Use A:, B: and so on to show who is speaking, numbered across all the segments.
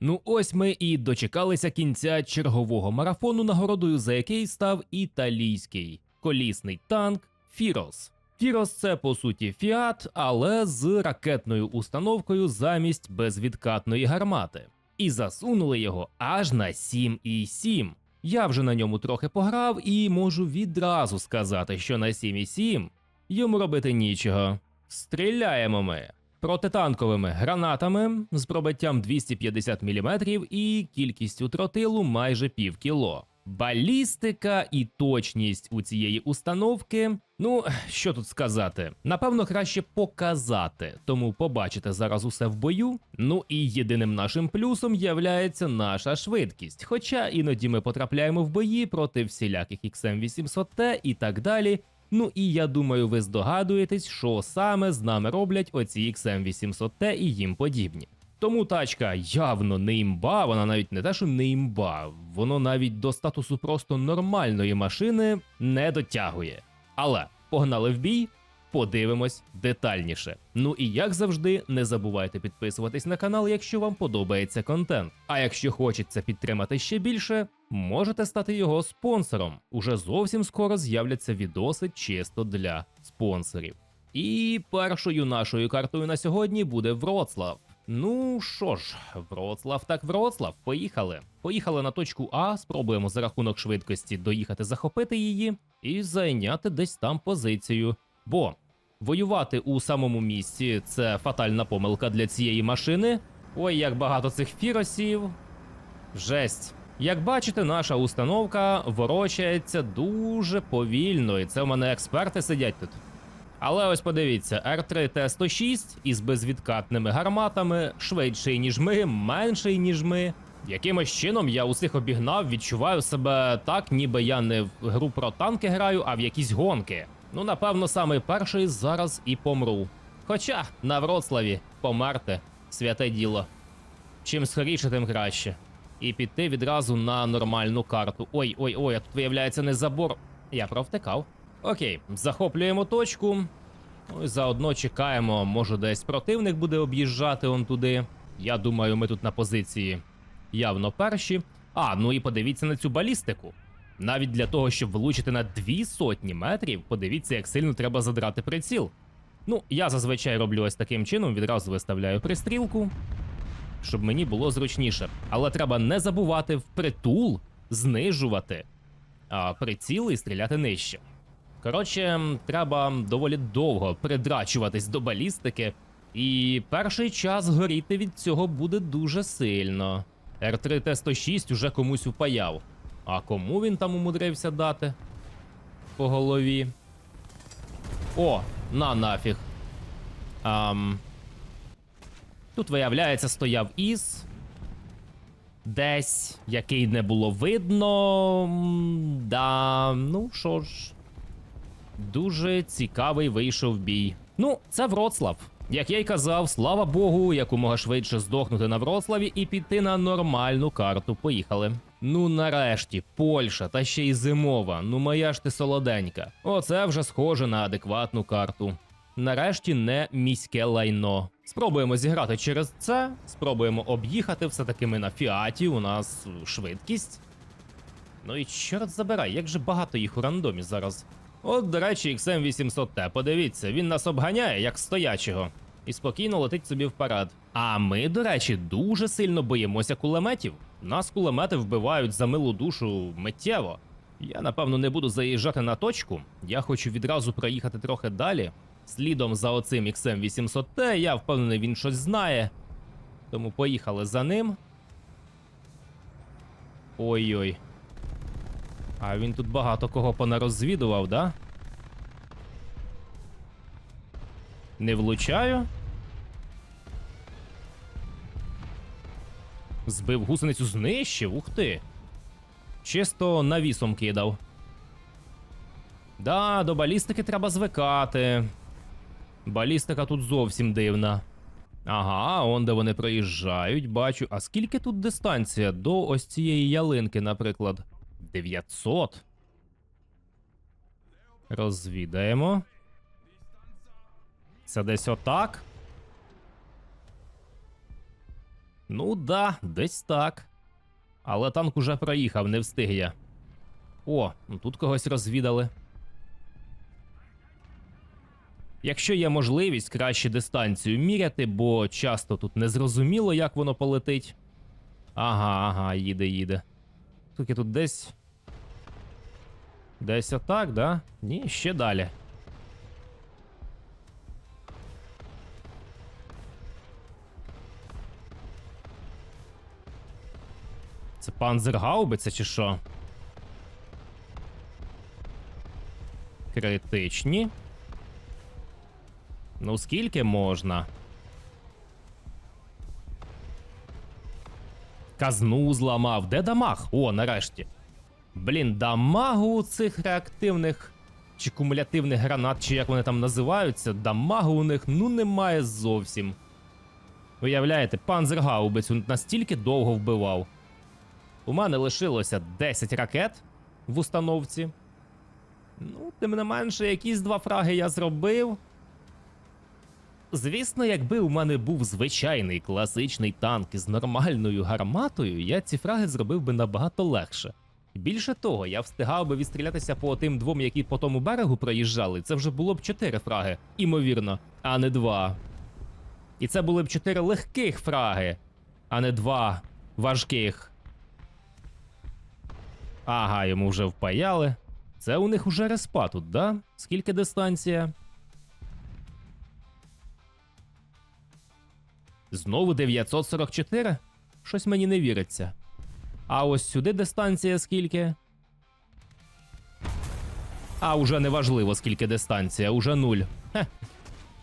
A: Ну ось ми і дочекалися кінця чергового марафону, нагородою за який став італійський колісний танк Фірос. Фірос це по суті Фіат, але з ракетною установкою замість безвідкатної гармати. І засунули його аж на 7,7. Я вже на ньому трохи пограв і можу відразу сказати, що на 7,7 йому робити нічого. Стріляємо ми протитанковими гранатами з пробиттям 250 мм і кількістю тротилу майже пів кіло. Балістика і точність у цієї установки. Ну, що тут сказати? Напевно, краще показати, тому побачите зараз усе в бою. Ну і єдиним нашим плюсом являється наша швидкість. Хоча іноді ми потрапляємо в бої проти всіляких XM800T і так далі. Ну і я думаю, ви здогадуєтесь, що саме з нами роблять оці XM800T і їм подібні. Тому тачка явно не імба, вона навіть не те, що не імба, воно навіть до статусу просто нормальної машини не дотягує. Але погнали в бій, подивимось детальніше. Ну і як завжди, не забувайте підписуватись на канал, якщо вам подобається контент. А якщо хочеться підтримати ще більше, можете стати його спонсором. Уже зовсім скоро з'являться відоси чисто для спонсорів. І першою нашою картою на сьогодні буде Вроцлав. Ну що ж, Вроцлав так Вроцлав, поїхали. Поїхали на точку А, спробуємо за рахунок швидкості доїхати захопити її і зайняти десь там позицію. Бо воювати у самому місці це фатальна помилка для цієї машини. Ой, як багато цих фіросів. Жесть. Як бачите, наша установка ворочається дуже повільно, і це в мене експерти сидять тут. Але ось подивіться, R3 Т-106 із безвідкатними гарматами, швидший, ніж ми, менший, ніж ми. Якимось чином я усіх обігнав, відчуваю себе так, ніби я не в гру про танки граю, а в якісь гонки. Ну, напевно, саме перший зараз і помру. Хоча на Вроцлаві померти святе діло. Чим скоріше, тим краще. І піти відразу на нормальну карту. Ой, ой, ой, а тут виявляється не забор. Я провтикав. Окей, захоплюємо точку. Ну і заодно чекаємо, може десь противник буде об'їжджати он туди. Я думаю, ми тут на позиції явно перші. А, ну і подивіться на цю балістику. Навіть для того, щоб влучити на дві сотні метрів, подивіться, як сильно треба задрати приціл. Ну, я зазвичай роблю ось таким чином, відразу виставляю пристрілку, щоб мені було зручніше. Але треба не забувати впритул знижувати а, приціл і стріляти нижче. Коротше, треба доволі довго придрачуватись до балістики, і перший час горіти від цього буде дуже сильно. R3 Т-106 уже комусь упаяв. А кому він там умудрився дати? По голові. О, на нафіг. Ам... Тут, виявляється, стояв із. Десь, який не було видно. Да, ну що ж. Дуже цікавий вийшов бій. Ну, це Вроцлав. Як я й казав, слава Богу, якомога швидше здохнути на Вроцлаві і піти на нормальну карту. Поїхали. Ну нарешті, Польща, та ще й зимова. Ну моя ж ти солоденька. Оце вже схоже на адекватну карту. Нарешті не міське лайно. Спробуємо зіграти через це. Спробуємо об'їхати. Все таки ми на фіаті. У нас швидкість. Ну і чорт забирай, як же багато їх у рандомі зараз. От, до речі, XM800T, подивіться, він нас обганяє як стоячого. І спокійно летить собі вперед. А ми, до речі, дуже сильно боїмося кулеметів. Нас кулемети вбивають за милу душу миттєво. Я, напевно, не буду заїжджати на точку. Я хочу відразу проїхати трохи далі. Слідом за оцим XM800T, я впевнений, він щось знає. Тому поїхали за ним. Ой-ой. А він тут багато кого понарозвідував, да? Не влучаю. Збив гусеницю знищив, ух ти. Чисто навісом кидав. Да, до балістики треба звикати. Балістика тут зовсім дивна. Ага, он де вони проїжджають, бачу. А скільки тут дистанція до ось цієї ялинки, наприклад? 900. Розвідаємо. Це десь отак. Ну да, десь так. Але танк уже проїхав, не встиг я. О, ну тут когось розвідали. Якщо є можливість, краще дистанцію міряти, бо часто тут незрозуміло, як воно полетить. Ага, ага, їде, їде. Тільки тут десь. Десь отак, да? Ні, ще далі. Панзергаубиця чи що? Критичні. Ну, скільки можна? Казну зламав. Де дамаг? О, нарешті. Блін, дамагу у цих реактивних чи кумулятивних гранат, чи як вони там називаються, дамагу у них ну немає зовсім. Уявляєте, панзергаубицю настільки довго вбивав. У мене лишилося 10 ракет в установці. Ну, тим не менше, якісь два фраги я зробив. Звісно, якби у мене був звичайний класичний танк із нормальною гарматою, я ці фраги зробив би набагато легше. Більше того, я встигав би відстрілятися по тим двом, які по тому берегу проїжджали. Це вже було б чотири фраги, імовірно, а не два. І це були б чотири легких фраги, а не два важких. Ага, йому вже впаяли. Це у них уже респа тут, да? Скільки дистанція? Знову 944? Щось мені не віриться. А ось сюди дистанція скільки? А уже не важливо, скільки дистанція, уже нуль. Хе.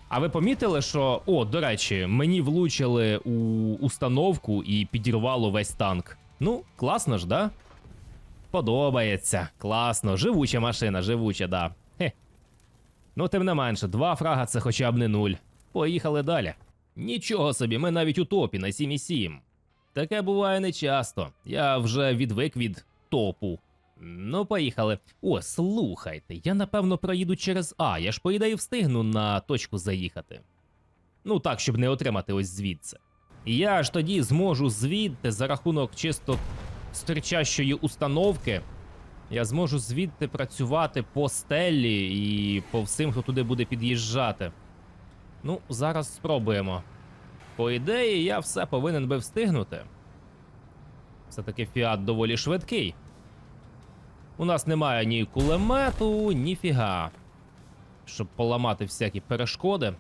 A: А ви помітили, що. О, до речі, мені влучили у установку і підірвало весь танк. Ну, класно ж, да? Подобається. Класно. Живуча машина, живуча, да. Хе. Ну, тим не менше, два фрага це хоча б не нуль. Поїхали далі. Нічого собі, ми навіть у топі на 7,7. Таке буває нечасто. Я вже відвик від топу. Ну, поїхали. О, слухайте, я напевно проїду через А. Я ж по ідеї встигну на точку заїхати. Ну так, щоб не отримати ось звідси. Я ж тоді зможу звідти за рахунок чисто стерчащої установки. Я зможу звідти працювати по стелі і по всім, хто туди буде під'їжджати. Ну, зараз спробуємо. По ідеї, я все повинен би встигнути. Все-таки фіат доволі швидкий. У нас немає ні кулемету, ні фіга. Щоб поламати всякі перешкоди.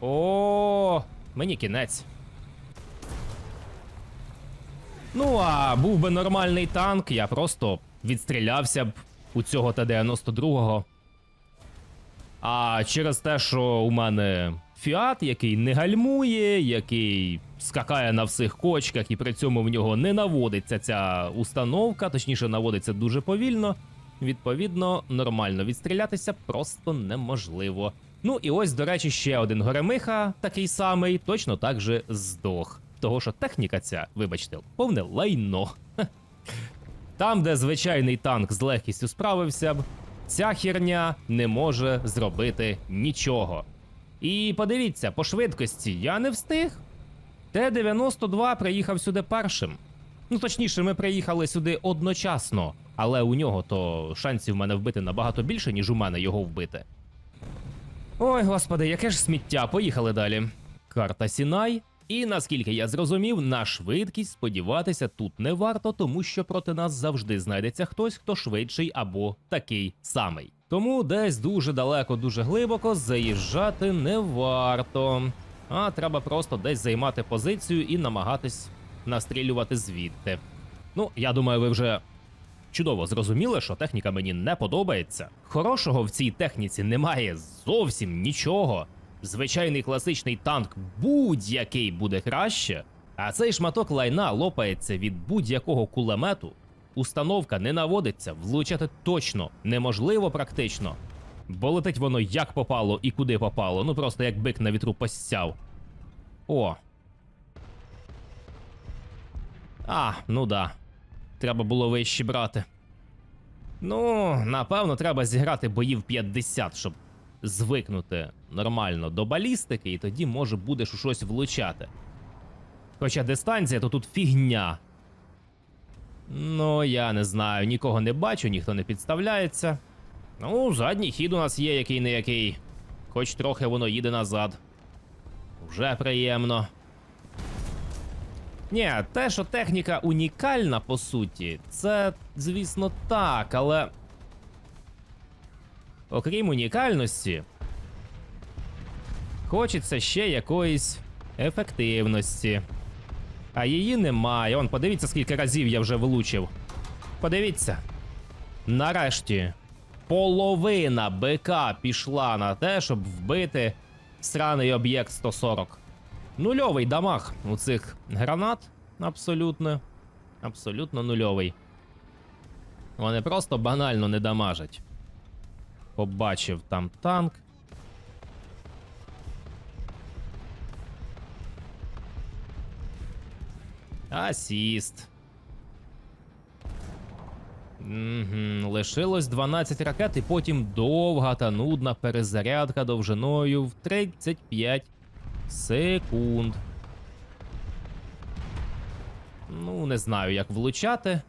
A: О, мені кінець. Ну, а був би нормальний танк, я просто відстрілявся б у цього Т-92. А через те, що у мене фіат, який не гальмує, який скакає на всіх кочках, і при цьому в нього не наводиться ця установка, точніше, наводиться дуже повільно. Відповідно, нормально відстрілятися просто неможливо. Ну і ось, до речі, ще один горемиха, такий самий, точно так же здох. Того, що техніка ця, вибачте, повне лайно. Там, де звичайний танк з легкістю справився б, ця херня не може зробити нічого. І подивіться, по швидкості я не встиг. Т-92 приїхав сюди першим. Ну, точніше, ми приїхали сюди одночасно, але у нього то шансів мене вбити набагато більше, ніж у мене його вбити. Ой, господи, яке ж сміття, поїхали далі. Карта Сінай. І наскільки я зрозумів, на швидкість сподіватися тут не варто, тому що проти нас завжди знайдеться хтось, хто швидший або такий самий. Тому десь дуже далеко, дуже глибоко заїжджати не варто. А треба просто десь займати позицію і намагатись настрілювати звідти. Ну, я думаю, ви вже чудово зрозуміли, що техніка мені не подобається. Хорошого в цій техніці немає зовсім нічого. Звичайний класичний танк будь-який буде краще, а цей шматок лайна лопається від будь-якого кулемету. Установка не наводиться, влучати точно неможливо практично. Бо летить воно як попало і куди попало, ну просто як бик на вітру посяв. О. А, ну да. Треба було вище брати. Ну, напевно, треба зіграти боїв 50, щоб звикнути нормально до балістики, і тоді може будеш у щось влучати. Хоча дистанція то тут фігня. Ну, я не знаю, нікого не бачу, ніхто не підставляється. Ну, задній хід у нас є який не який. Хоч трохи воно їде назад. Вже приємно. Ні, те, що техніка унікальна, по суті, це, звісно, так, але. Окрім унікальності, хочеться ще якоїсь ефективності. А її немає. Он, подивіться, скільки разів я вже влучив. Подивіться. Нарешті, половина БК пішла на те, щоб вбити сраний об'єкт 140. Нульовий дамаг у цих гранат. Абсолютно. Абсолютно нульовий. Вони просто банально не дамажать. Побачив там танк. Асіст. Угу. Лишилось 12 ракет, і потім довга та нудна перезарядка довжиною в 35 секунд. Ну, не знаю, як влучати.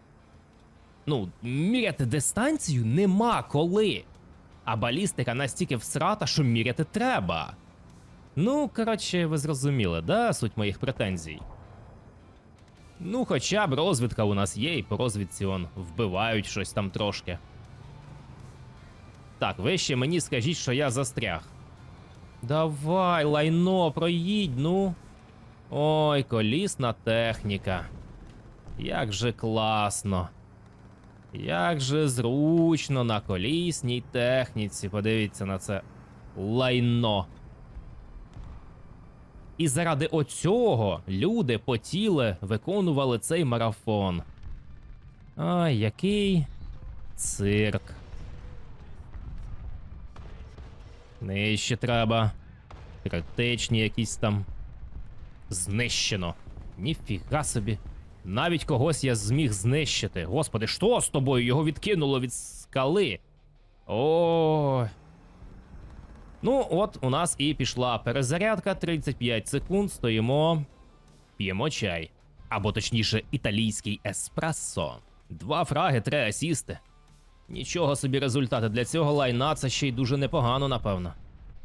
A: Ну, міряти дистанцію нема коли. А балістика настільки всрата, що міряти треба. Ну, коротше, ви зрозуміли, да, суть моїх претензій. Ну, хоча б розвідка у нас є, і по розвідці он вбивають щось там трошки. Так, ви ще мені скажіть, що я застряг. Давай, лайно, проїдь, ну. Ой, колісна техніка. Як же класно. Як же зручно на колісній техніці. Подивіться на це лайно. І заради оцього люди потіли виконували цей марафон. Ай, який цирк. Нижче треба. Критичні якісь там. Знищено. Ніфіга собі. Навіть когось я зміг знищити. Господи, що з тобою? Його відкинуло від скали. Ой. Ну, от у нас і пішла перезарядка 35 секунд. Стоїмо, п'ємо чай. Або точніше, італійський еспресо. Два фраги, три асісти. Нічого собі результати. Для цього лайна це ще й дуже непогано, напевно.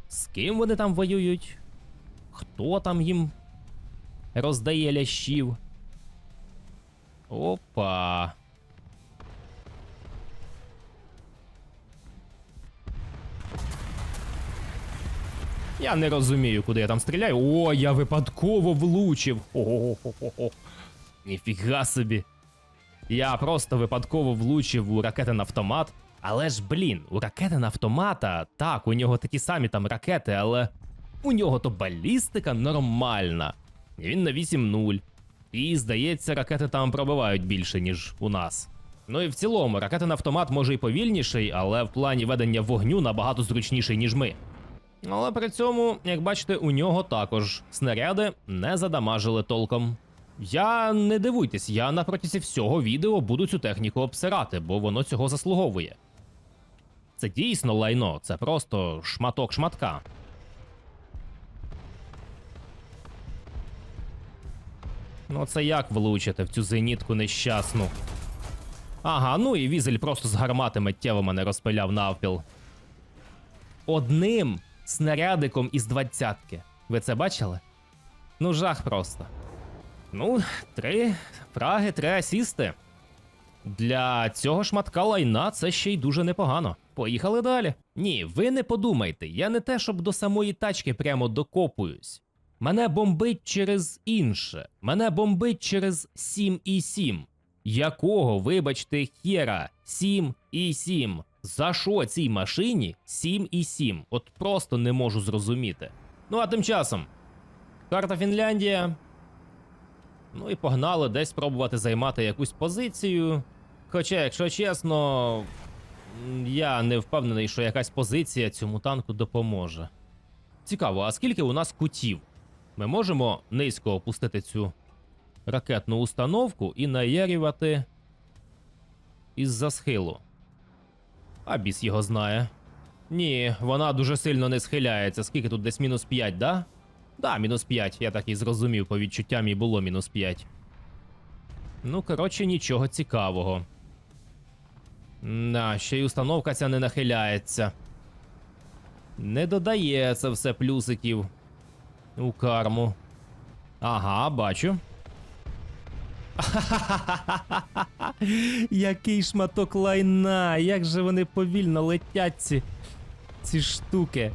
A: З ким вони там воюють? Хто там їм роздає лящів? Опа. Я не розумію, куди я там стріляю. О, я випадково влучив. Ого-го-го-го. Ніфіга собі. Я просто випадково влучив у ракети на автомат. Але ж, блін, у ракети на автомата, так, у нього такі самі там ракети, але у нього то балістика нормальна. Він на 8-0. І, здається, ракети там пробивають більше, ніж у нас. Ну і в цілому, ракети на автомат може і повільніший, але в плані ведення вогню набагато зручніший, ніж ми. Але при цьому, як бачите, у нього також снаряди не задамажили толком. Я не дивуйтесь, я на протязі всього відео буду цю техніку обсирати, бо воно цього заслуговує. Це дійсно лайно, це просто шматок шматка. Ну, це як влучити в цю зенітку нещасну? Ага, ну і візель просто з гармати миттєво мене розпиляв навпіл. Одним снарядиком із двадцятки. Ви це бачили? Ну, жах просто. Ну, три фраги, три асісти. Для цього шматка лайна це ще й дуже непогано. Поїхали далі. Ні, ви не подумайте, я не те, щоб до самої тачки прямо докопуюсь. Мене бомбить через інше. Мене бомбить через 7 і 7. Якого, вибачте, хєра 7 і 7? За що цій машині 7 і 7? От просто не можу зрозуміти. Ну а тим часом. Карта Фінляндія. Ну і погнали десь пробувати займати якусь позицію. Хоча, якщо чесно, я не впевнений, що якась позиція цьому танку допоможе. Цікаво, а скільки у нас кутів? Ми можемо низько опустити цю ракетну установку і наярювати із-за схилу. А біс його знає. Ні, вона дуже сильно не схиляється. Скільки тут десь мінус 5, да? Да, мінус 5, я так і зрозумів, по відчуттям і було мінус 5. Ну, коротше, нічого цікавого. Да, ще й установка ця не нахиляється. Не додає це все плюсиків у карму. Ага, бачу. Який шматок лайна, як же вони повільно летять ці, ці штуки.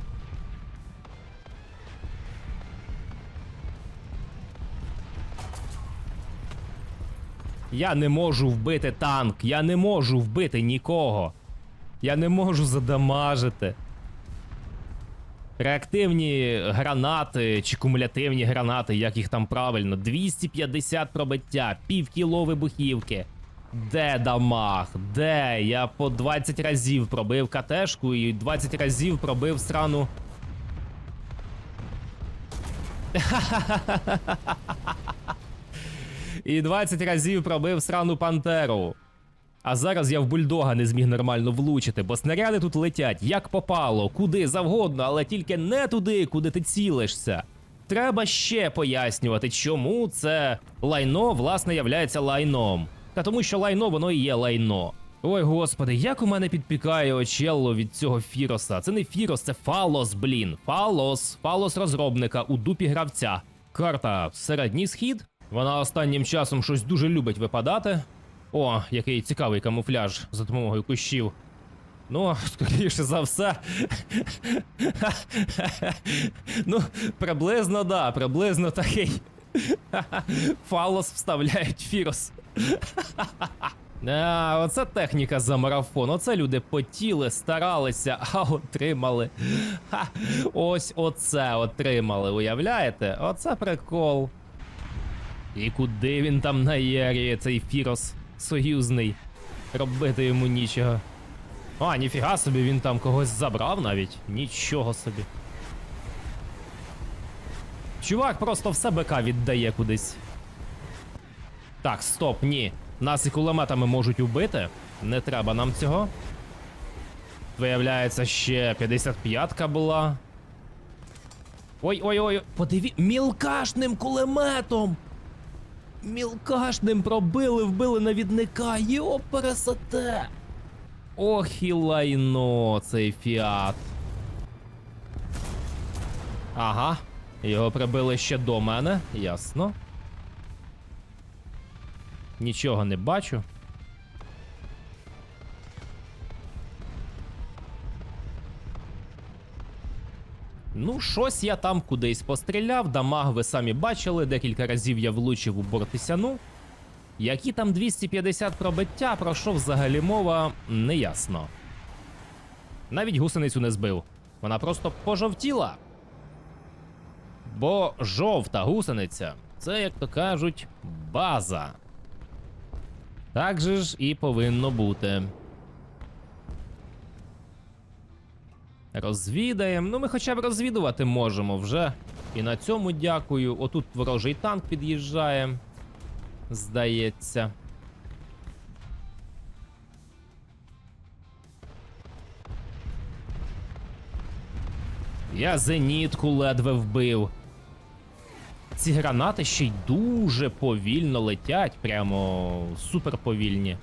A: Я не можу вбити танк, я не можу вбити нікого. Я не можу задамажити. Реактивні гранати чи кумулятивні гранати, як їх там правильно, 250 пробиття, півкіло вибухівки. Де дамаг? Де? Я по 20 разів пробив катешку і 20 разів пробив срану. І 20 разів пробив срану пантеру. А зараз я в бульдога не зміг нормально влучити, бо снаряди тут летять як попало, куди завгодно, але тільки не туди, куди ти цілишся. Треба ще пояснювати, чому це лайно, власне, являється лайном. Та тому, що лайно воно і є лайно. Ой, господи, як у мене підпікає очелло від цього Фіроса. Це не Фірос, це Фалос, блін. Фалос. Фалос розробника у дупі гравця. Карта середній схід. Вона останнім часом щось дуже любить випадати. О, який цікавий камуфляж за допомогою кущів. Ну, скоріше за все. ну, приблизно, да, приблизно такий. Фалос вставляють Фірос. А, оце техніка за марафон. Оце люди потіли, старалися, а отримали. Ось оце отримали, уявляєте? Оце прикол. І куди він там наєріє, цей Фірос союзний? Робити йому нічого. А, ніфіга собі, він там когось забрав навіть. Нічого собі. Чувак просто все БК віддає кудись. Так, стоп, ні. Нас і кулеметами можуть убити. Не треба нам цього. Виявляється, ще 55-ка була. Ой-ой-ой, подиві. Мілкашним кулеметом! Мілкашним пробили, вбили навідника. Йо, пересате. Ох і лайно цей фіат. Ага. Його прибили ще до мене, ясно. Нічого не бачу. Ну, щось я там кудись постріляв, дамаг ви самі бачили, декілька разів я влучив у бортисяну. Які там 250 пробиття, про що взагалі мова, не ясно. Навіть гусеницю не збив. Вона просто пожовтіла. Бо жовта гусениця це, як то кажуть, база. Так же ж і повинно бути. Розвідаємо. Ну, ми хоча б розвідувати можемо вже. І на цьому дякую. Отут ворожий танк під'їжджає. Здається. Я зенітку ледве вбив. Ці гранати ще й дуже повільно летять, прямо супер повільні.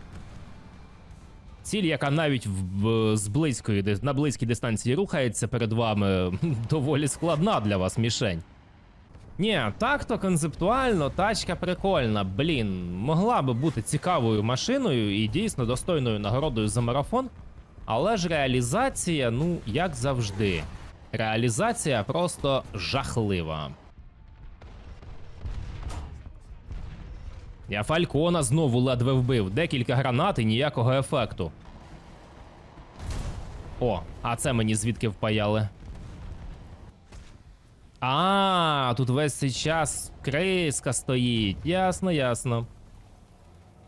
A: Ціль, яка навіть в, з близької, на близькій дистанції рухається перед вами, доволі складна для вас мішень. Ні, так то концептуально тачка прикольна. Блін, могла би бути цікавою машиною і дійсно достойною нагородою за марафон. Але ж реалізація, ну, як завжди. Реалізація просто жахлива. Я Фалькона знову ледве вбив. Декілька гранат і ніякого ефекту. О, а це мені звідки впаяли. А, тут весь цей час криска стоїть. Ясно, ясно.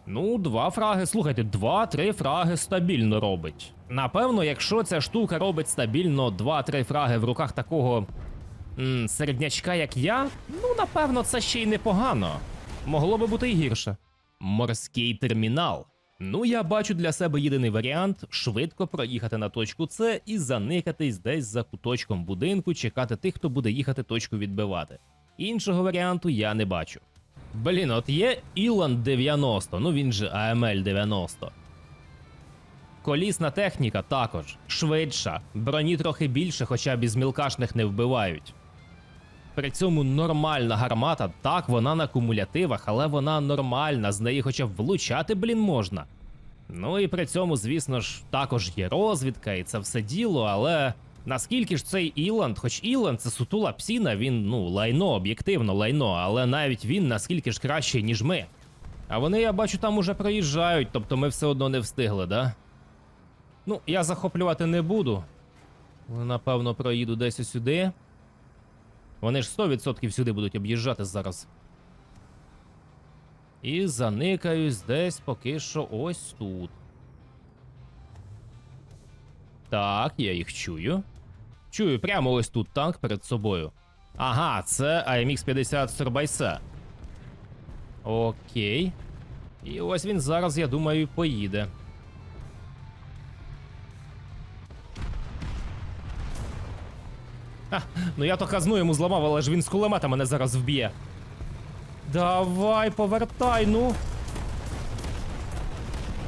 A: Ну, два фраги. Слухайте, два-три фраги стабільно робить. Напевно, якщо ця штука робить стабільно 2-3 фраги в руках такого м, середнячка, як я, ну, напевно, це ще й непогано. Могло би бути і гірше. Морський термінал. Ну, я бачу для себе єдиний варіант швидко проїхати на точку С і заникатись десь за куточком будинку, чекати тих, хто буде їхати точку відбивати. Іншого варіанту я не бачу. Блін, от є Ілан 90, ну він же AML 90. Колісна техніка також швидша, броні трохи більше, хоча б із мілкашних не вбивають. При цьому нормальна гармата, так, вона на кумулятивах, але вона нормальна, з неї хоча б влучати, блін, можна. Ну і при цьому, звісно ж, також є розвідка, і це все діло, але наскільки ж цей Іланд, хоч Іланд це сутула псіна, він ну лайно, об'єктивно лайно, але навіть він наскільки ж кращий, ніж ми. А вони, я бачу, там уже проїжджають, тобто ми все одно не встигли, да? Ну, я захоплювати не буду. Напевно, проїду десь сюди. Вони ж 100% сюди будуть об'їжджати зараз. І заникаюсь десь поки що ось тут. Так, я їх чую. Чую прямо ось тут танк перед собою. Ага, це AMX 50 Сурбайсе. Окей. І ось він зараз, я думаю, поїде. Ха, ну я то казну йому зламав, але ж він з кулемета мене зараз вб'є. Давай, повертай, ну.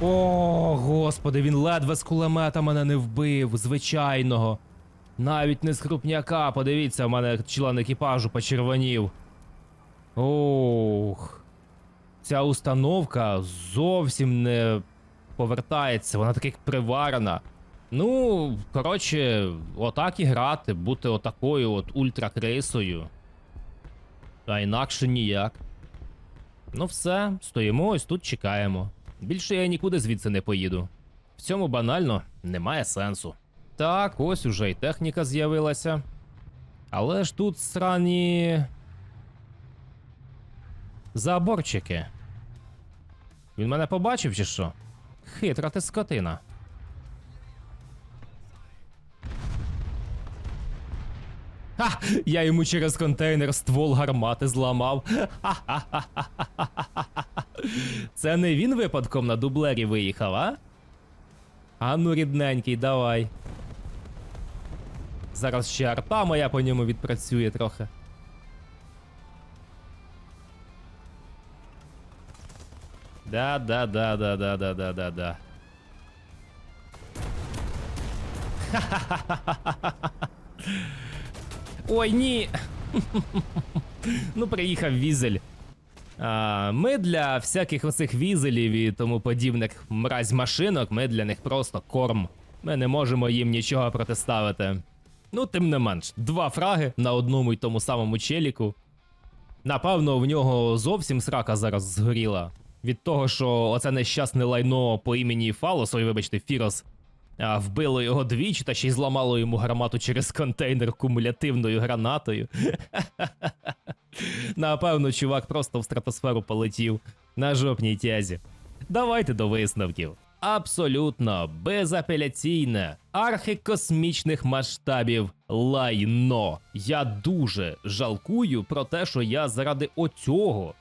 A: О, господи, він ледве з кулемета мене не вбив, звичайного. Навіть не з крупняка, подивіться, в мене член екіпажу почервонів. Ох. Ця установка зовсім не повертається, вона так як приварена. Ну, коротше, отак і грати, бути отакою от ультракрисою. А інакше ніяк. Ну все, стоїмо ось тут чекаємо. Більше я нікуди звідси не поїду. В цьому банально немає сенсу. Так, ось уже й техніка з'явилася. Але ж тут срані. Заборчики. Він мене побачив чи що? Хитра ти скотина. Ха! Я йому через контейнер ствол гармати зламав. Ха-ха-ха-ха-ха-ха-ха. Це не він випадком на дублері виїхав, а? А ну, рідненький, давай. Зараз ще арта моя по ньому відпрацює трохи. Да, да, Ой, ні. ну, приїхав візель. Ми для всяких оцих візелів і тому подібних мразь машинок, ми для них просто корм. Ми не можемо їм нічого протиставити. Ну, тим не менш, два фраги на одному й тому самому челіку. Напевно, в нього зовсім срака зараз згоріла. Від того, що оце нещасне лайно по імені Фалос, ой, вибачте, Фірос, вбило його двічі та ще й зламало йому гармату через контейнер кумулятивною гранатою. Напевно, чувак просто в стратосферу полетів на жопній тязі. Давайте до висновків. Абсолютно безапеляційне, архикосмічних масштабів лайно. Я дуже жалкую про те, що я заради оцього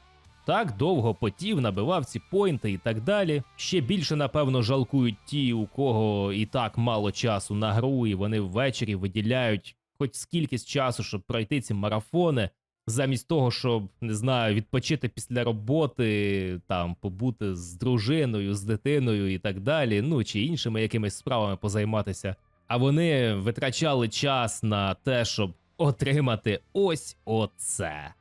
A: так довго потів, набивав ці поінти і так далі. Ще більше, напевно, жалкують ті, у кого і так мало часу на гру, і вони ввечері виділяють хоч скількись часу, щоб пройти ці марафони, замість того, щоб не знаю, відпочити після роботи, там побути з дружиною, з дитиною і так далі, ну чи іншими якимись справами позайматися. А вони витрачали час на те, щоб отримати ось оце.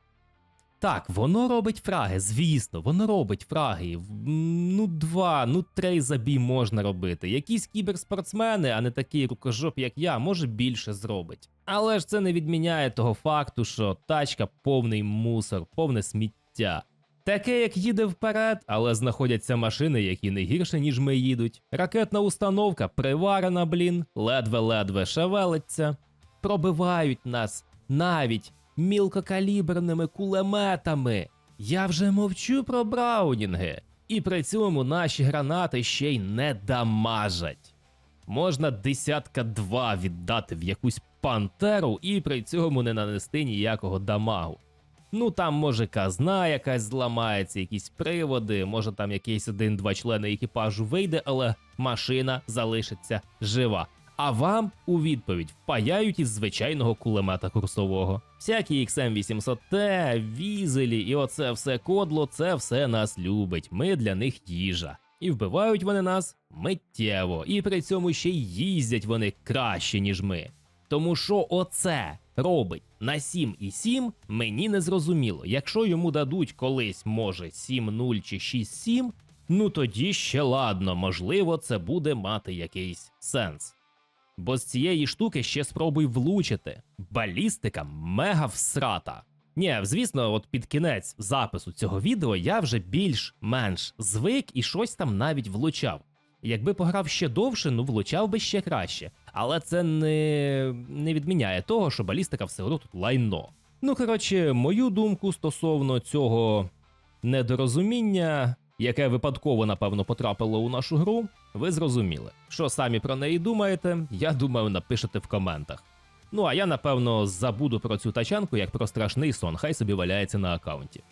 A: Так, воно робить фраги, звісно, воно робить фраги. Ну, два, ну три забій можна робити. Якісь кіберспортсмени, а не такий рукожоп, як я, може більше зробить. Але ж це не відміняє того факту, що тачка повний мусор, повне сміття. Таке, як їде вперед, але знаходяться машини, які не гірше, ніж ми їдуть. Ракетна установка приварена, блін, ледве-ледве шевелиться. Пробивають нас навіть мілкокаліберними кулеметами. Я вже мовчу про браунінги. І при цьому наші гранати ще й не дамажать. Можна десятка два віддати в якусь пантеру і при цьому не нанести ніякого дамагу. Ну там може казна якась зламається, якісь приводи, може там якийсь один-два члени екіпажу вийде, але машина залишиться жива. А вам у відповідь впаяють із звичайного кулемета курсового. Всякі XM800T, візелі і оце все кодло, це все нас любить. Ми для них їжа. І вбивають вони нас миттєво, і при цьому ще й їздять вони краще, ніж ми. Тому що оце робить на 7,7, мені не зрозуміло. Якщо йому дадуть колись, може, 7.0 чи 6.7, ну тоді ще ладно, можливо, це буде мати якийсь сенс. Бо з цієї штуки ще спробуй влучити. Балістика мега всрата. Ні, звісно, от під кінець запису цього відео я вже більш-менш звик і щось там навіть влучав. Якби пограв ще довше, ну влучав би ще краще. Але це не, не відміняє того, що балістика все одно тут лайно. Ну, коротше, мою думку стосовно цього недорозуміння, яке випадково, напевно, потрапило у нашу гру, ви зрозуміли. Що самі про неї думаєте, я думаю, напишете в коментах. Ну а я, напевно, забуду про цю тачанку як про страшний сон, хай собі валяється на аккаунті.